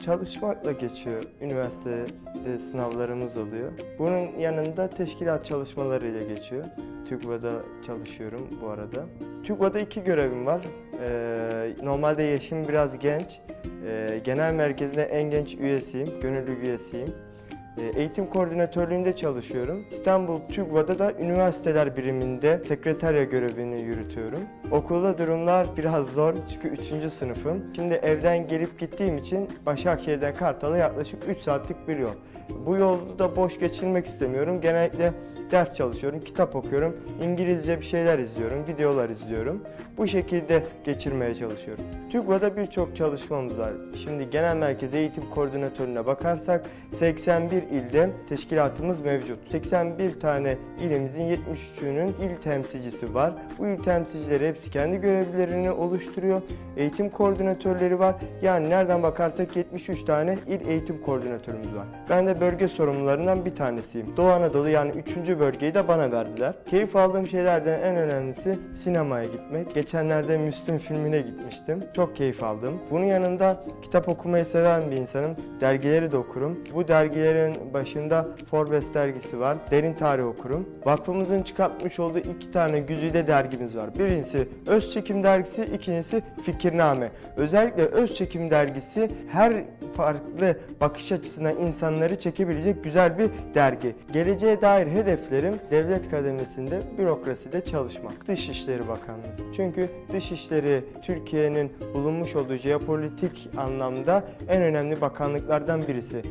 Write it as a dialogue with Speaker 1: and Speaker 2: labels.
Speaker 1: çalışmakla geçiyor. Üniversitede sınavlarımız oluyor. Bunun yanında teşkilat çalışmalarıyla geçiyor. TÜGVA'da çalışıyorum bu arada. TÜGVA'da iki görevim var. Ee, normalde yaşım biraz genç. Ee, genel merkezinde en genç üyesiyim, gönüllü üyesiyim. Ee, Eğitim koordinatörlüğünde çalışıyorum. İstanbul TÜGVA'da da üniversiteler biriminde sekreterya görevini yürütüyorum. Okulda durumlar biraz zor çünkü 3. sınıfım. Şimdi evden gelip gittiğim için Başakşehir'den Kartal'a yaklaşık 3 saatlik bir yol. Bu yolu da boş geçirmek istemiyorum. Genellikle ders çalışıyorum, kitap okuyorum, İngilizce bir şeyler izliyorum, videolar izliyorum. Bu şekilde geçirmeye çalışıyorum. TÜGVA'da birçok çalışmamız var. Şimdi genel merkez eğitim koordinatörüne bakarsak 81 ilde teşkilatımız mevcut. 81 tane ilimizin 73'ünün il temsilcisi var. Bu il temsilcileri hepsi kendi görevlerini oluşturuyor. Eğitim koordinatörleri var. Yani nereden bakarsak 73 tane il eğitim koordinatörümüz var. Ben de bölge sorumlularından bir tanesiyim. Doğu Anadolu yani 3. bölgeyi de bana verdiler. Keyif aldığım şeylerden en önemlisi sinemaya gitmek. Geçenlerde Müslüm filmine gitmiştim. Çok keyif aldım. Bunun yanında kitap okumayı seven bir insanım. Dergileri de okurum. Bu dergilerin başında Forbes dergisi var. Derin tarih okurum. Vakfımızın çıkartmış olduğu iki tane güzide dergimiz var. Birincisi Öz Çekim dergisi, ikincisi Fikirname. Özellikle Öz Çekim dergisi her farklı bakış açısından insanları çekebilecek güzel bir dergi. Geleceğe dair hedeflerim devlet kademesinde bürokraside çalışmak. Dışişleri Bakanlığı. Çünkü dışişleri Türkiye'nin bulunmuş olduğu jeopolitik anlamda en önemli bakanlıklardan birisi.